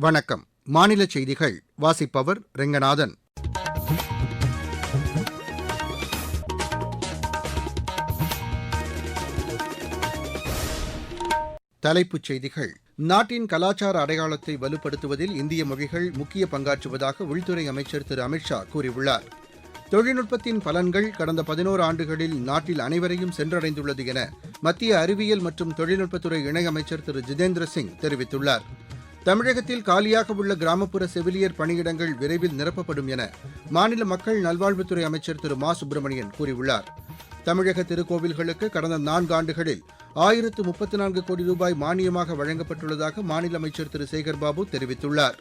வணக்கம். மாநில செய்திகள் வாசிப்பவர் ரெங்கநாதன். தலைப்புச் செய்திகள். நாட்டின் கலாச்சார அடையாளத்தை வலுப்படுத்துவதில் இந்திய மொழிகள் முக்கிய பங்காற்றுவதாக உள்துறை அமைச்சர் திரு. அமித்ஷா கூறியுள்ளார். தொழில்நுட்பத்தின் பலன்கள் கடந்த பதினோரு ஆண்டுகளில் நாட்டில் அனைவரையும் சென்றடைந்துள்ளது என மத்திய அறிவியல் மற்றும் தொழில்நுட்பத்துறை இணையமைச்சர் திரு. ஜிதேந்திர சிங் தெரிவித்துள்ளார். தமிழகத்தில் காலியாக உள்ள கிராமப்புற செவிலியர் பணியிடங்கள் விரைவில் நிரப்பப்படும் என மாநில மக்கள் நல்வாழ்வுத்துறை அமைச்சர் திரு மா சுப்பிரமணியன் கூறியுள்ளார். தமிழக திருக்கோவில்களுக்கு கடந்த நான்கு ஆண்டுகளில் ஆயிரத்து முப்பத்தி நான்கு கோடி ரூபாய் மானியமாக வழங்கப்பட்டுள்ளதாக மாநில அமைச்சர் திரு சேகர்பாபு தெரிவித்துள்ளார்.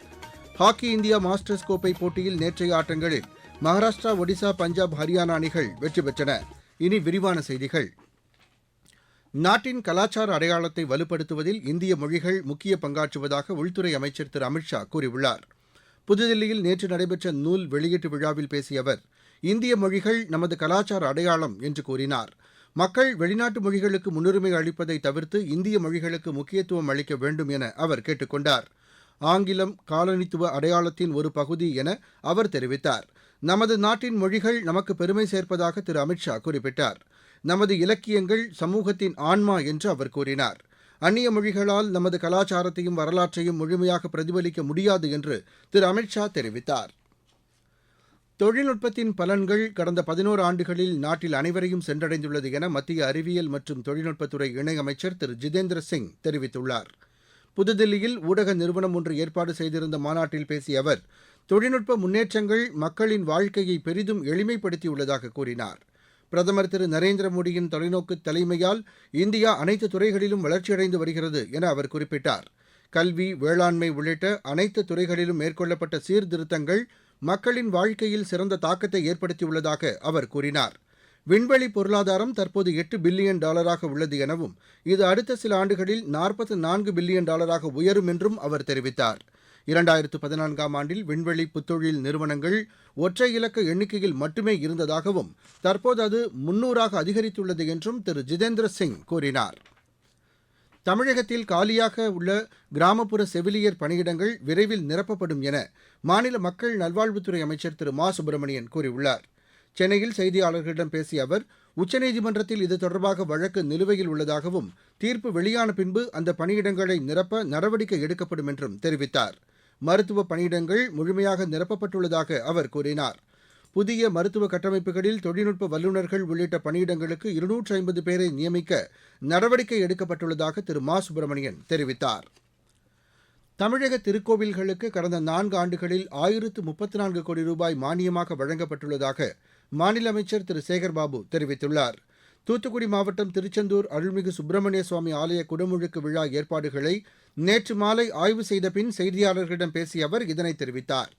ஹாக்கி இந்தியா மாஸ்டர்ஸ் கோப்பை போட்டியில் நேற்றைய ஆட்டங்களில் மகாராஷ்டிரா ஒடிசா பஞ்சாப் ஹரியானா அணிகள் வெற்றி பெற்றன. இனி விரிவான செய்திகள். நாட்டின் கலாச்சார அடையாளத்தை வலுப்படுத்துவதில் இந்திய மொழிகள் முக்கிய பங்காற்றுவதாக உள்துறை அமைச்சர் திரு. அமித்ஷா கூறியுள்ளார். புதுதில்லியில் நேற்று நடைபெற்ற நூல் வெளியீட்டு விழாவில் பேசிய அவர் இந்திய மொழிகள் நமது கலாச்சார அடையாளம் என்று கூறினார். மக்கள் வெளிநாட்டு மொழிகளுக்கு முன்னுரிமை அளிப்பதை தவிர்த்து இந்திய மொழிகளுக்கு முக்கியத்துவம் அளிக்க வேண்டும் என அவர் கேட்டுக் கொண்டார். ஆங்கிலம் காலனித்துவ அடையாளத்தின் ஒரு பகுதி என அவர் தெரிவித்தார். நமது நாட்டின் மொழிகள் நமக்கு பெருமை சேர்ப்பதாக திரு. அமித்ஷா குறிப்பிட்டார். நமது இலக்கியங்கள் சமூகத்தின் ஆன்மா என்று அவர் கூறினார். அந்நிய மொழிகளால் நமது கலாச்சாரத்தையும் வரலாற்றையும் முழுமையாக பிரதிபலிக்க முடியாது என்று திரு அமித்ஷா தெரிவித்தார். தொழில்நுட்பத்தின் பலன்கள் கடந்த பதினோரு ஆண்டுகளில் நாட்டில் அனைவரையும் சென்றடைந்துள்ளது என மத்திய அறிவியல் மற்றும் தொழில்நுட்பத்துறை இணையமைச்சர் திரு ஜிதேந்திர சிங் தெரிவித்துள்ளார். புதுதில்லியில் ஊடக நிறுவனம் ஒன்று ஏற்பாடு செய்திருந்த மாநாட்டில் பேசிய அவர் தொழில்நுட்ப முன்னேற்றங்கள் மக்களின் வாழ்க்கையை பெரிதும் எளிமைப்படுத்தியுள்ளதாக கூறினார். பிரதமர் திரு நரேந்திர மோடியின் தொலைநோக்கு தலைமையால் இந்தியா அனைத்து துறைகளிலும் வளர்ச்சியடைந்து வருகிறது என அவர் குறிப்பிட்டார். கல்வி வேளாண்மை உள்ளிட்ட அனைத்து துறைகளிலும் மேற்கொள்ளப்பட்ட சீர்திருத்தங்கள் மக்களின் வாழ்க்கையில் சிறந்த தாக்கத்தை ஏற்படுத்தியுள்ளதாக அவர் கூறினார். விண்வெளி பொருளாதாரம் தற்போது எட்டு பில்லியன் டாலராக உள்ளது எனவும் இது அடுத்த சில ஆண்டுகளில் நாற்பத்து நான்கு பில்லியன் டாலராக உயரும் என்றும் அவர் தெரிவித்தார். இரண்டாயிரத்து பதினான்காம் ஆண்டில் விண்வெளி புத்தொழில் நிறுவனங்கள் ஒற்றை இலக்க எண்ணிக்கையில் மட்டுமே இருந்ததாகவும் தற்போது அது முன்னூறாக அதிகரித்துள்ளது என்றும் திரு ஜிதேந்திர சிங் கூறினார். தமிழகத்தில் காலியாக உள்ள கிராமப்புற செவிலியர் பணியிடங்கள் விரைவில் நிரப்பப்படும் என மாநில மக்கள் நல்வாழ்வுத்துறை அமைச்சர் திரு மா. சுப்பிரமணியன் கூறியுள்ளார். சென்னையில் செய்தியாளர்களிடம் பேசிய அவர் உச்சநீதிமன்றத்தில் இது தொடர்பாக வழக்கு நிலுவையில் உள்ளதாகவும் தீர்ப்பு வெளியான பின்பு அந்த பணியிடங்களை நிரப்ப நடவடிக்கை எடுக்கப்படும் என்றும் தெரிவித்தார். மருத்துவ பணியிடங்கள் முழுமையாக நிரப்பப்பட்டுள்ளதாக அவர் கூறினார். புதிய மருத்துவ கட்டமைப்புகளில் தொழில்நுட்ப வல்லுநர்கள் உள்ளிட்ட பணியிடங்களுக்கு இருநூற்று ஐம்பது பேரை நியமிக்க நடவடிக்கை எடுக்கப்பட்டுள்ளதாக திரு. மா. சுப்பிரமணியன் தெரிவித்தார். தமிழக திருக்கோவில்களுக்கு கடந்த நான்கு ஆண்டுகளில் ஆயிரத்து முப்பத்து நான்கு கோடி ரூபாய் மானியமாக வழங்கப்பட்டுள்ளதாக மாநில அமைச்சர் திரு. சேகர்பாபு தெரிவித்துள்ளார். தூத்துக்குடி மாவட்டம் திருச்செந்தூர் அருள்மிகு சுப்பிரமணிய சுவாமி ஆலய குடமுழுக்கு விழா ஏற்பாடுகளை நேற்று மாலை ஆய்வு செய்த பின் செய்தியாளர்களிடம் பேசிய அவர் இதனை தெரிவித்தார்.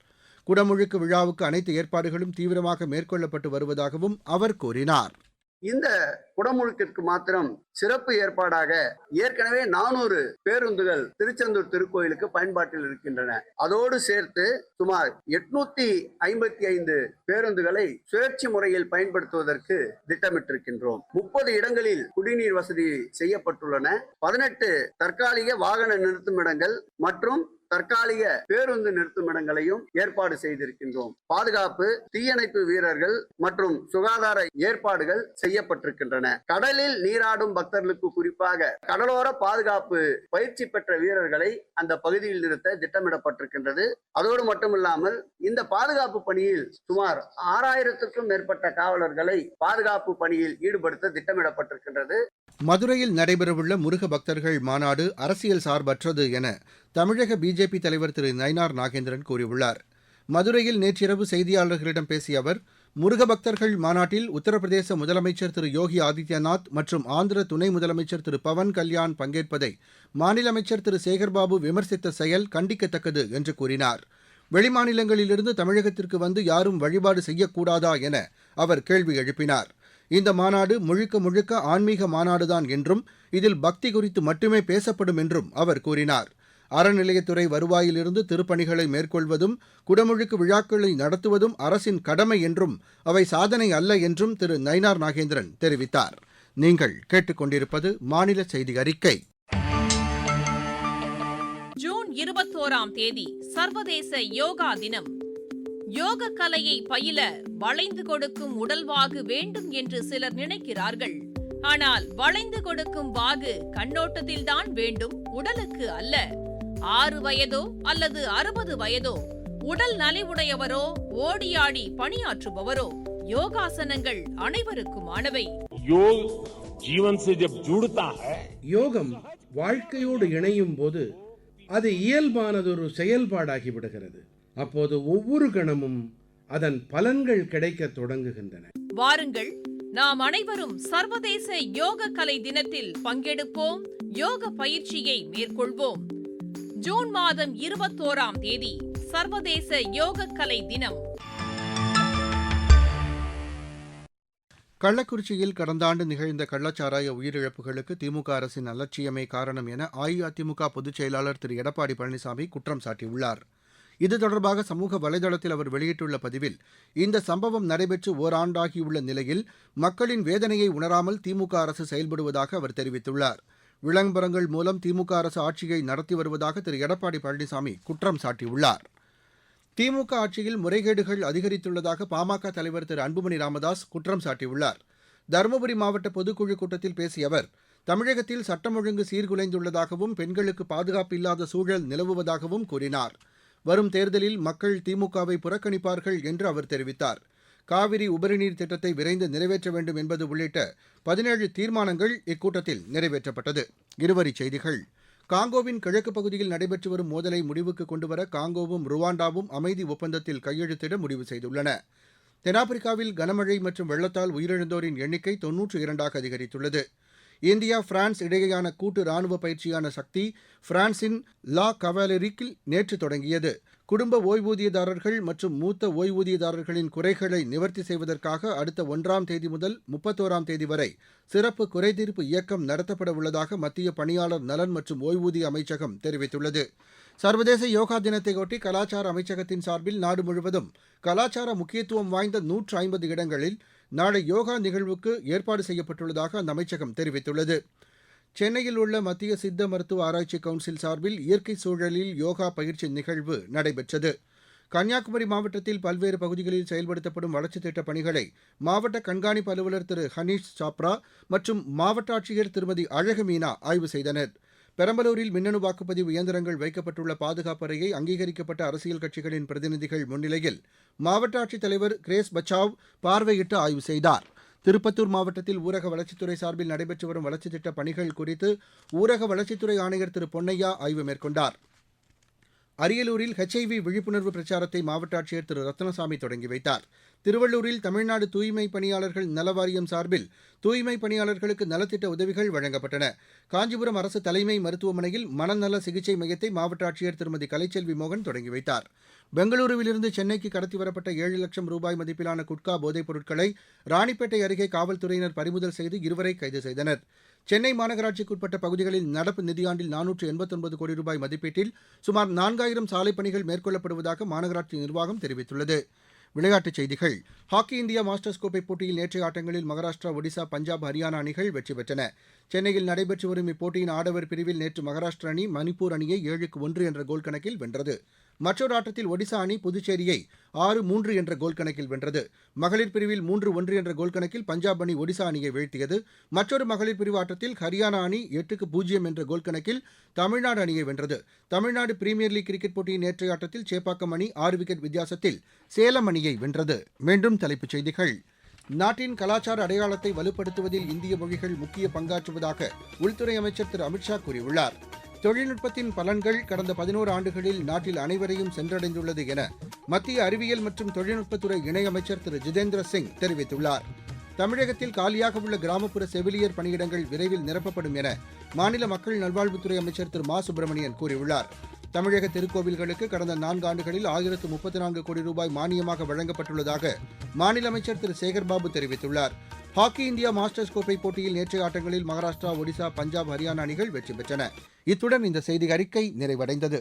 குடமுழுக்கு விழாவுக்கு அனைத்து ஏற்பாடுகளும் தீவிரமாக மேற்கொள்ளப்பட்டு வருவதாகவும் அவர் கூறினார். இந்த குடமுழுக்கிற்கு மாத்திரம் சிறப்பு ஏற்பாடாக ஏற்கனவே நானூறு பேருந்துகள் திருச்செந்தூர் திருக்கோயிலுக்கு பயன்பாட்டில் இருக்கின்றன. அதோடு சேர்த்து சுமார் எட்நூத்தி ஐம்பத்தி ஐந்து பேருந்துகளை சுழற்சி முறையில் பயன்படுத்துவதற்கு திட்டமிட்டிருக்கின்றோம். முப்பது இடங்களில் குடிநீர் வசதி செய்யப்பட்டுள்ளன. பதினெட்டு தற்காலிக வாகன நிறுத்துமிடங்கள் மற்றும் தற்காலிக பேருந்து நிறுத்துமிடங்களையும் ஏற்பாடு செய்திருக்கின்றோம். பாதுகாப்பு தீயணைப்பு வீரர்கள் மற்றும் சுகாதார ஏற்பாடுகள் செய்யப்பட்டிருக்கின்றன. கடலில் நீராடும் பக்தர்களுக்கு குறிப்பாக கடலோர பாதுகாப்பு பயிற்சி பெற்ற வீரர்களை அந்த பகுதியில் நிறுத்த திட்டமிடப்பட்டிருக்கின்றது. அதோடு மட்டுமில்லாமல் இந்த பாதுகாப்பு பணியில் சுமார் ஆறாயிரத்துக்கும் மேற்பட்ட காவலர்களை பாதுகாப்பு பணியில் ஈடுபடுத்த திட்டமிடப்பட்டிருக்கின்றது. மதுரையில் நடைபெறவுள்ள முருக பக்தர்கள் மாநாடு அரசியல் சார்பற்றது என தமிழக பிஜேபி தலைவர் திரு நயினார் நாகேந்திரன் கூறியுள்ளார். மதுரையில் நேற்றிரவு செய்தியாளர்களிடம் பேசிய அவர் முருக பக்தர்கள் மாநாட்டில் உத்தரப்பிரதேச முதலமைச்சர் திரு யோகி ஆதித்யநாத் மற்றும் ஆந்திர துணை முதலமைச்சர் திரு பவன் கல்யாண் பங்கேற்பதை மாநில அமைச்சர் திரு சேகர்பாபு விமர்சித்த செயல் கண்டிக்கத்தக்கது என்று கூறினார். வெளிமாநிலங்களிலிருந்து தமிழகத்திற்கு வந்து யாரும் வழிபாடு செய்யக்கூடாதா என அவர் கேள்வி எழுப்பினார். இந்த மாநாடு முழுக்க முழுக்க ஆன்மீக மாநாடுதான் என்றும் இதில் பக்தி குறித்து மட்டுமே பேசப்படும் என்றும் அவர் கூறினார். அறநிலையத்துறை வருவாயிலிருந்து திருப்பணிகளை மேற்கொள்வதும் குடமுழுக்கு விழாக்களை நடத்துவதும் அரசின் கடமை என்றும் அவை சாதனை அல்ல என்றும் திரு நயினார் நாகேந்திரன் தெரிவித்தார். நீங்கள் கேட்டுக்கொண்டிருப்பது மாநில செய்தி அறிக்கை. ஜூன் இருபத்தோராம் தேதி சர்வதேச யோகா தினம். யோக கலையை பயில வளைந்து கொடுக்கும் உடல்வாகு வேண்டும் என்று சிலர் நினைக்கிறார்கள். ஆனால் வளைந்து கொடுக்கும் வாகு கண்ணோட்டத்தில்தான் வேண்டும் உடலுக்கு அல்ல. ஆறு வயதோ அல்லது அறுபது வயதோ உடல் நலிவுடையவரோ ஓடியாடி பணியாற்றுபவரோ யோகாசனங்கள் அனைவருக்குமானவை. யோகம் வாழ்க்கையோடு இணையும் போது அது இயல்பானதொரு செயல்பாடாகி விடுகிறது. அப்போது ஒவ்வொரு கணமும் அதன் பலன்கள் கிடைக்க தொடங்குகின்றன. வாருங்கள் நாம் அனைவரும் சர்வதேச யோக கலை தினத்தில் பங்கெடுப்போம் யோக பயிற்சியை மேற்கொள்வோம். ஜூன் மாதம் இருபத்தோராம் தேதி சர்வதேச யோக கலை தினம். கள்ளக்குறிச்சியில் கடந்த ஆண்டு நிகழ்ந்த கள்ளச்சாராய உயிரிழப்புகளுக்கு திமுக அரசின் அலட்சியமே காரணம் என அஇஅதிமுக பொதுச் செயலாளர் திரு. எடப்பாடி பழனிசாமி குற்றம் சாட்டியுள்ளார். இது தொடர்பாக சமூக வலைதளத்தில் அவர் வெளியிட்டுள்ள பதிவில் இந்த சம்பவம் நடைபெற்று ஓராண்டாகியுள்ள நிலையில் மக்களின் வேதனையை உணராமல் திமுக அரசு செயல்படுவதாக அவர் தெரிவித்துள்ளார். விளம்பரங்கள் மூலம் திமுக அரசு ஆட்சியை நடத்தி வருவதாக திரு. எடப்பாடி பழனிசாமி குற்றம் சாட்டியுள்ளார். திமுக ஆட்சியில் முறைகேடுகள் அதிகரித்துள்ளதாக பாமக தலைவர் திரு. அன்புமணி ராமதாஸ் குற்றம் சாட்டியுள்ளார். தருமபுரி மாவட்ட பொதுக்குழு கூட்டத்தில் பேசிய அவர் தமிழகத்தில் சட்டம் ஒழுங்கு சீர்குலைந்துள்ளதாகவும் பெண்களுக்கு பாதுகாப்பு இல்லாத சூழல் நிலவுவதாகவும் கூறினார். வரும் தேர்தலில் மக்கள் திமுகவை புறக்கணிப்பார்கள் என்று அவர் தெரிவித்தார். காவிரி உபரிநீர் திட்டத்தை விரைந்து நிறைவேற்ற வேண்டும் என்பது உள்ளிட்ட பதினேழு தீர்மானங்கள் இக்கூட்டத்தில் நிறைவேற்றப்பட்டது. இருவரிச் செய்திகள். காங்கோவின் கிழக்கு பகுதியில் நடைபெற்று வரும் மோதலை முடிவுக்கு கொண்டுவர காங்கோவும் ருவாண்டாவும் அமைதி ஒப்பந்தத்தில் கையெழுத்திட முடிவு செய்துள்ளன. தென்னாப்பிரிக்காவில் கனமழை மற்றும் வெள்ளத்தால் உயிரிழந்தோரின் எண்ணிக்கை தொன்னூற்று இரண்டாக அதிகரித்துள்ளது. இந்தியா பிரான்ஸ் இடையேயான கூட்டு ராணுவ பயிற்சியான சக்தி பிரான்சின் லா கவாலரிக்கில் நேற்று தொடங்கியது. குடும்ப ஓய்வூதியதாரர்கள் மற்றும் மூத்த ஓய்வூதியதாரர்களின் குறைகளை நிவர்த்தி செய்வதற்காக அடுத்த ஒன்றாம் தேதி முதல் முப்பத்தோராம் தேதி வரை சிறப்பு குறைதீர்ப்பு இயக்கம் நடத்தப்பட உள்ளதாக மத்திய பணியாளர் நலன் மற்றும் ஓய்வூதிய அமைச்சகம் தெரிவித்துள்ளது. சர்வதேச யோகா தினத்தையொட்டி கலாச்சார அமைச்சகத்தின் சார்பில் நாடு முழுவதும் கலாச்சார முக்கியத்துவம் வாய்ந்த நூற்று ஐம்பது இடங்களில் நாளை யோகா நிகழ்வுக்கு ஏற்பாடு செய்யப்பட்டுள்ளதாக அந்த அமைச்சகம் தெரிவித்துள்ளது. சென்னையில் உள்ள மத்திய சித்த மருத்துவ ஆராய்ச்சி கவுன்சில் சார்பில் இயற்கை சூழலில் யோகா பயிற்சி நிகழ்வு நடைபெற்றது. கன்னியாகுமரி மாவட்டத்தில் பல்வேறு பகுதிகளில் செயல்படுத்தப்படும் வளர்ச்சித் திட்டப் பணிகளை மாவட்ட கண்காணிப்பு அலுவலர் திரு ஹனீஷ் சாப்ரா மற்றும் மாவட்ட ஆட்சியர் திருமதி அழகுமீனா ஆய்வு செய்தனர். பெரம்பலூரில் மின்னணு வாக்குப்பதிவு இயந்திரங்கள் வைக்கப்பட்டுள்ள பாதுகாப்பு அறையை அங்கீகரிக்கப்பட்ட அரசியல் கட்சிகளின் பிரதிநிதிகள் முன்னிலையில் மாவட்ட ஆட்சித்தலைவர் கிரேஸ் பச்சாவ் பார்வையிட்டு ஆய்வு செய்தார். திருப்பத்தூர் மாவட்டத்தில் ஊரக வளர்ச்சித்துறை சார்பில் நடைபெற்று வரும் வளர்ச்சித் திட்டப் பணிகள் குறித்து ஊரக வளர்ச்சித்துறை ஆணையர் திரு பொன்னையா ஆய்வு மேற்கொண்டார். அரியலூரில் ஹெச்ஐவி விழிப்புணர்வு பிரச்சாரத்தை மாவட்ட ஆட்சியர் திரு ரத்னசாமி தொடங்கி வைத்தார். திருவள்ளூரில் தமிழ்நாடு தூய்மை பணியாளர்கள் நலவாரியம் சார்பில் தூய்மை பணியாளர்களுக்கு நலத்திட்ட உதவிகள் வழங்கப்பட்டன. காஞ்சிபுரம் அரசு தலைமை மருத்துவமனையில் மனநல சிகிச்சை மையத்தை மாவட்ட ஆட்சியர் திருமதி கலைச்செல்வி மோகன் தொடங்கி வைத்தார். பெங்களூருவிலிருந்து சென்னைக்கு கடத்தி வரப்பட்ட ஏழு லட்சம் ரூபாய் மதிப்பிலான குட்கா போதைப் பொருட்களை ராணிப்பேட்டை அருகே காவல்துறையினர் பறிமுதல் செய்து இருவரை கைது செய்தனர். சென்னை மாநகராட்சிக்குட்பட்ட பகுதிகளில் நடப்பு நிதியாண்டில் நானூற்று எண்பத்தொன்பது கோடி ரூபாய் மதிப்பீட்டில் சுமார் நான்காயிரம் சாலைப் பணிகள் மேற்கொள்ளப்படுவதாக மாநகராட்சி நிர்வாகம் தெரிவித்துள்ளது. விளையாட்டுச் செய்திகள். ஹாக்கி இந்தியா மாஸ்டர்ஸ் கோப்பை போட்டியில் நேற்றைய ஆட்டங்களில் மகாராஷ்டிரா ஒடிசா பஞ்சாப் ஹரியானா அணிகள் வெற்றி பெற்றன. சென்னையில் நடைபெற்று வரும் இப்போட்டியின் ஆடவர் பிரிவில் நேற்று மகாராஷ்டிரா அணி மணிப்பூர் அணியை ஏழுக்கு ஒன்று என்ற கோல் கணக்கில் வென்றது. மற்றொரு ஆட்டத்தில் ஒடிசா அணி புதுச்சேரியை ஆறு மூன்று என்ற கோல் கணக்கில் வென்றது. மகளிர் பிரிவில் மூன்று ஒன்று என்ற கோல் கணக்கில் பஞ்சாப் அணி ஒடிசா அணியை வீழ்த்தியது. மற்றொரு மகளிர் பிரிவு ஆட்டத்தில் ஹரியானா அணி எட்டுக்கு பூஜ்ஜியம் என்ற கோல் கணக்கில் தமிழ்நாடு அணியை வென்றது. தமிழ்நாடு பிரீமியர் லீக் கிரிக்கெட் போட்டியின் நேற்றைய ஆட்டத்தில் சேப்பாக்கம் அணி ஆறு விக்கெட் வித்தியாசத்தில் சேலம் அணியை வென்றது. மீண்டும் தலைப்புச் செய்திகள். நாட்டின் கலாச்சார அடையாளத்தை வலுப்படுத்துவதில் இந்திய மொழிகள் முக்கிய பங்காற்றுவதாக உள்துறை அமைச்சர் திரு அமித்ஷா கூறியுள்ளார். தொழில்நுட்பத்தின் பலன்கள் கடந்த பதினோரு ஆண்டுகளில் நாட்டில் அனைவரையும் சென்றடைந்துள்ளது என மத்திய அறிவியல் மற்றும் தொழில்நுட்பத்துறை இணையமைச்சர் திரு. ஜிதேந்திர சிங் தெரிவித்துள்ளார். தமிழகத்தில் காலியாக உள்ள கிராமப்புற செவிலியர் பணியிடங்கள் விரைவில் நிரப்பப்படும் என மாநில மக்கள் நல்வாழ்வுத்துறை அமைச்சர் திரு. மா. சுப்பிரமணியன் கூறியுள்ளார். தமிழக திருக்கோவில்களுக்கு கடந்த நான்கு ஆண்டுகளில் ஆயிரத்து முப்பத்தி நான்கு கோடி ரூபாய் மானியமாக வழங்கப்பட்டுள்ளதாக மாநில அமைச்சர் திரு. சேகர்பாபு தெரிவித்துள்ளார். ஹாக்கி இந்தியா மாஸ்டர்ஸ் கோப்பை போட்டியில் நேற்றைய ஆட்டங்களில் மகாராஷ்டிரா ஒடிசா பஞ்சாப் ஹரியானா அணிகள் வெற்றி பெற்றன. இத்துடன் இந்த செய்தி அறிக்கை நிறைவடைந்தது.